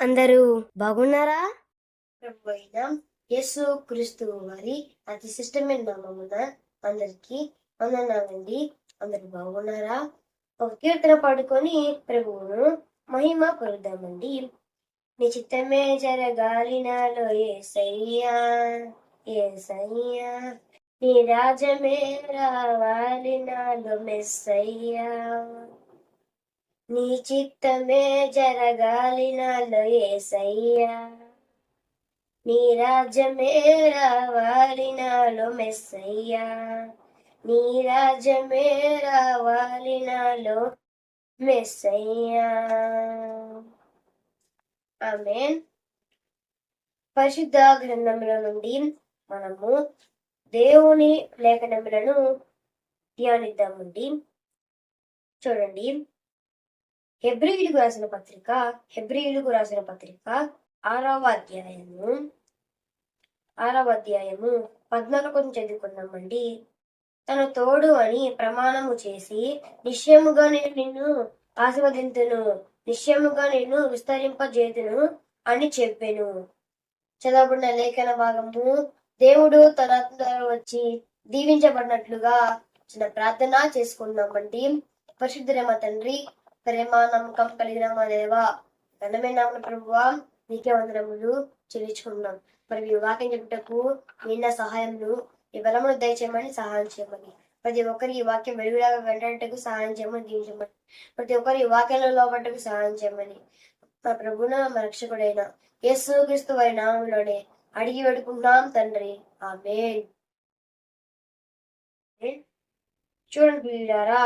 అందరూ బాగున్నారా? ప్రభు యేసు క్రీస్తు వారి అతి శిష్టమైన నామమున అందరికి వందనాలండి. అందరు బాగున్నారా? ఒక కీర్తన పాడుకొని ప్రభువును మహిమ కొలుద్దామండి నీ చిత్తమే జరగాలి నాలో ఏసయ్యా ఏసయ్యా. నీ రాజమే రావాలి నాలో మెస్సయ్యా. నీ చిత్తమే జరగాలి నాలో ఏసయ్యా. నీ రాజ్యమే రావాలి నాలో మెస్సయ్యా. నీ రాజ్యమే రావాలి నాలో మెస్సయ్యా. ఆమె పరిశుద్ధ గ్రంథముల నుండి మనము దేవుని లేఖనములను ధ్యానిద్దామండి. చూడండి. హెబ్రియులకు రాసిన పత్రిక హెబ్రియులకు రాసిన పత్రిక ఆరవ అధ్యాయము. ఆరవ అధ్యాయము పద్నాలుగు చదువుకున్నామండి తన తోడు అని ప్రమాణము చేసి నిశ్చయముగా నేను నిన్ను ఆశీర్వదింతును నిశ్చయముగా నేను విస్తరింపజేతును అని చెప్పాను. చదవబడిన లేఖన భాగము దేవుడు తన వచ్చి దీవించబడినట్లుగా చిన్న ప్రార్థన చేసుకున్నామండి పరిశుద్ధురేమ తండ్రి ప్రేమ నమ్మకం కలిగిన మా దేవ. ఘనమైన ప్రభువా నీకే వందనములు చెల్లించుకున్నాం మరి ఈ వాక్యం చెప్పుటకు నిన్న సహాయమును ఈ బలమును దయచేయమని సహాయం చేయమని. ప్రతి ఒక్కరి ఈ వాక్యం వెలుగులాగా వెంటనేటకు సహాయం చేయమని దీవించమని. ప్రతి ఒక్కరి ఈ వాక్యంలో లోపటకు సహాయం చేయమని. మా ప్రభున మా రక్షకుడైన యేసు క్రీస్తు వారి నామంలోనే అడిగి పెడుకుంటున్నాం తండ్రి. ఆమె చూడండి పిల్లారా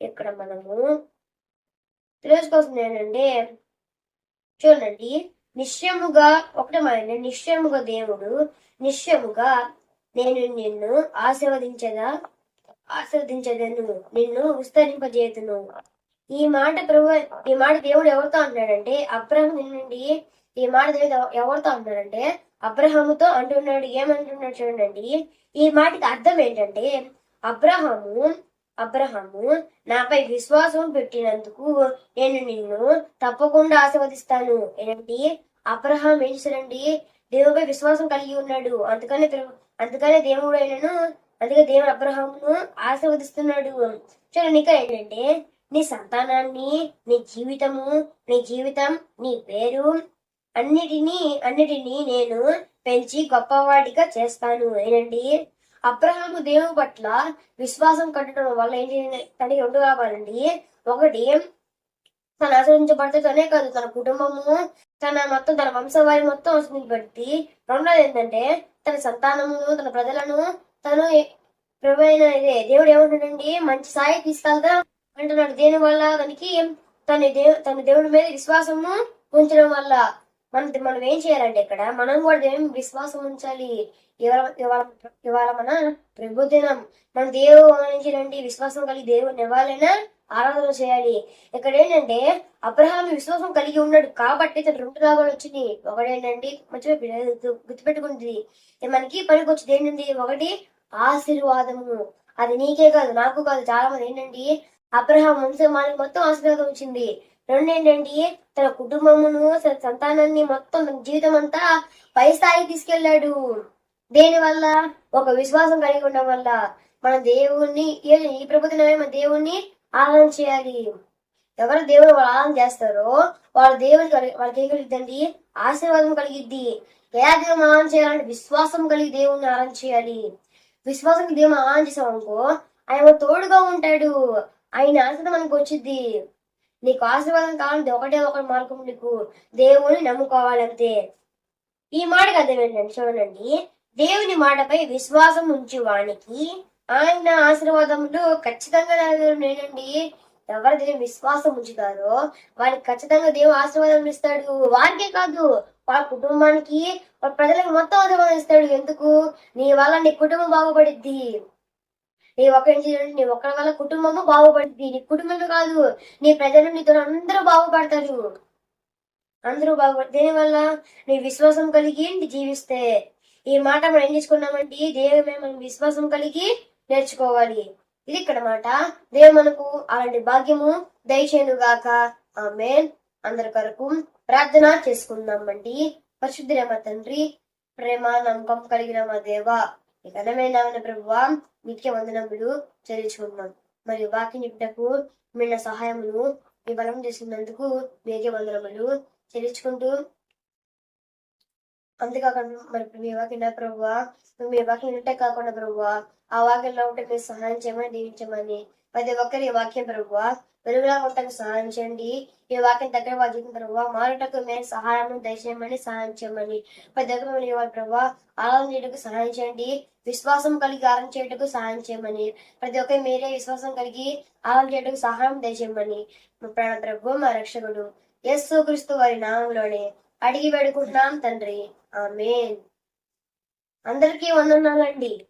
ఇక్కడ మనము తెలుసుకోవాల్సింది ఏంటంటే చూడండి. నిశ్చయముగా ఒకటి మన నిశ్చయముగా దేవుడు నిశ్చయముగా నేను నిన్ను ఆశీర్వదించదా ఆశీర్వదించదను నిన్ను విస్తరింపజేతును ఈ మాట ప్రభు ఈ మాట దేవుడు ఎవరితో అంటున్నాడంటే అబ్రహం నుండి ఈ మాట దేవుడు ఎవరితో అంటున్నాడంటే అబ్రహాముతో అంటున్నాడు ఏమంటున్నాడు చూడండి. ఈ మాటకి అర్థం ఏంటంటే అబ్రహాము అబ్రహము నాపై విశ్వాసం పెట్టినందుకు నేను నిన్ను తప్పకుండా ఆశీర్వదిస్తాను. ఏంటి అబ్రహాం ఏం చేశాడండి? దేవుడిపై విశ్వాసం కలిగి ఉన్నాడు. అందుకనే అందుకనే దేవుడు ఆయనను అందుకే దేవుడు అబ్రహామును ఆశీర్వదిస్తున్నాడు. చూడండి ఇంకా ఏంటంటే నీ సంతానాన్ని నీ జీవితము నీ జీవితం నీ పేరు అన్నిటినీ అన్నిటినీ నేను పెంచి గొప్పవాడిగా చేస్తాను. ఏనండి అబ్రహాము దేవుని పట్ల విశ్వాసం కట్టడం వల్ల ఏంటి తనకి రెండు కావాలండి ఒకటి తను ఆశ్రయించబడితే తనే కాదు తన కుటుంబము తన మొత్తం తన వంశవారి మొత్తం ఆశ్రయించబడి రెండోది ఏంటంటే తన సంతానము తన ప్రజలను తను ప్రభుత్వ ఇదే దేవుడు ఏమంటాడండి? మంచి సాయి తీసుకెళ్తా అంటున్నాడు. దేని వల్ల? తనకి తన దేవు తన దేవుడి మీద విశ్వాసము ఉంచడం వల్ల. మనం మనం ఏం చేయాలంటే ఇక్కడ మనం కూడా ఏం విశ్వాసం ఉంచాలి. ఇవాళ ఇవాళ ఇవాళ మన ప్రభు మన దేవుడు రండి విశ్వాసం కలిగి దేవుడిని ఇవ్వాలైనా ఆరాధన చేయాలి. ఇక్కడ ఏంటంటే అబ్రహాం విశ్వాసం కలిగి ఉన్నాడు కాబట్టి తన రెండు లాభాలు వచ్చింది ఒకటేంటండి మంచిగా గుర్తుపెట్టుకుంటుంది. ఇది మనకి పనికి వచ్చింది ఏంటండి ఒకటి ఆశీర్వాదము. అది నీకే కాదు నాకు కాదు. చాలా మంది ఏంటండి అబ్రహాం వంశమానికి మొత్తం ఆశీర్వాదం వచ్చింది రెండేంటంటే తన కుటుంబమును తన సంతానాన్ని మొత్తం జీవితం అంతా పై స్థాయికి తీసుకెళ్ళాడు దేని వల్ల? ఒక విశ్వాసం కలిగి ఉండడం వల్ల. మన దేవుణ్ణి ఈ ప్రభుత్వమే మన దేవుణ్ణి ఆరాధన చేయాలి. ఎవరు దేవుడు వాళ్ళు ఆరాధన చేస్తారో వాళ్ళ దేవుని కలిగి వాళ్ళకి ఏం కలిగిద్దండి? ఆశీర్వాదం కలిగిద్ది. ఎలా దేవుని ఆరాధన చేయాలంటే విశ్వాసం కలిగి దేవుణ్ణి ఆరాధన చేయాలి. విశ్వాసం దేవుని ఆరాధన చేసామనుకో ఆయన తోడుగా ఉంటాడు. ఆయన ఆశీర్వాదం మనకు వచ్చింది నీకు ఆశీర్వాదం కావాలంటే ఒకటే ఒక మార్గం నీకు దేవుని నమ్ముకోవాలంతే. ఈ మాటకు అర్థం ఏంటంటే చూడండి దేవుని మాటపై విశ్వాసం ఉంచి వానికి ఆయన ఆశీర్వాదములు ఖచ్చితంగా నేనండి ఎవరు దేని విశ్వాసం ఉంచుతారో వారికి ఖచ్చితంగా దేవుడు ఆశీర్వాదం ఇస్తాడు. వారికే కాదు వాళ్ళ కుటుంబానికి వాళ్ళ ప్రజలకు మొత్తం ఆశీర్వాదం ఇస్తాడు. ఎందుకు? నీ వల్ల నీ కుటుంబం బాగుపడిద్ది. నీ ఒకరి నీ ఒక్కడి వల్ల కుటుంబము బాగుపడుతుంది నీ కుటుంబమే కాదు నీ ప్రజలు నీతో అందరూ బాగుపడతారు. అందరూ బాగుపడతారు దీనివల్ల నీ విశ్వాసం కలిగి జీవిస్తే. ఈ మాట మనం ఏం చేసుకున్నామంటే దేవుమే మనం విశ్వాసం కలిగి నేర్చుకోవాలి. ఇది ఇక్కడ మాట. దేవుడు మనకు అలాంటి భాగ్యము దయచేను గాక. ఆమెన్. అందరి కొరకు ప్రార్థన చేసుకుందామండి పరిశుద్ధులైన తండ్రి ప్రేమ నమ్మకం కలిగిన మా దేవా. ఈ ఘనమైన ప్రభువా? మీకే వందనములు చెల్లించుకుంటున్నాం. మరియు వాక్య నిపుటకు మిన్న సహాయమును మీ బలం చేసినందుకు మీకే వందనములు చెల్లించుకుంటూ అంతేకాకుండా మరి మీ వాకిన ప్రభువా? మీ వాకి వింటే కాకుండా ప్రభువా ఆ వాకిల్లో ఉంటే మీరు సహాయం చేయమని దీవించమని ప్రతి ఒక్కరి వాక్యం ప్రభువా వెలుగులా ఉండటకు సహాయం చేయండి. ఈ వాక్యం దగ్గర వాళ్ళ ప్రభావ మారుటకు మేము సహాయం దయచేయమని సహాయం చేయమని. ప్రతి ఒక్కరు ప్రభావ ఆరాధన చేయటకు సహాయం చేయండి. విశ్వాసం కలిగి ఆరాధన చేయటకు సహాయం చేయమని. ప్రతి ఒక్కరు మీరే విశ్వాసం కలిగి ఆరాధన చేయటకు సహాయం దయచేయమని. మా ప్రాణ ప్రభు మా రక్షకుడు యస్సు క్రీస్తు వారి నామంలోనే అడిగి వేడుకుంటున్నాం తండ్రి. ఆమె అందరికీ వందనాలండి.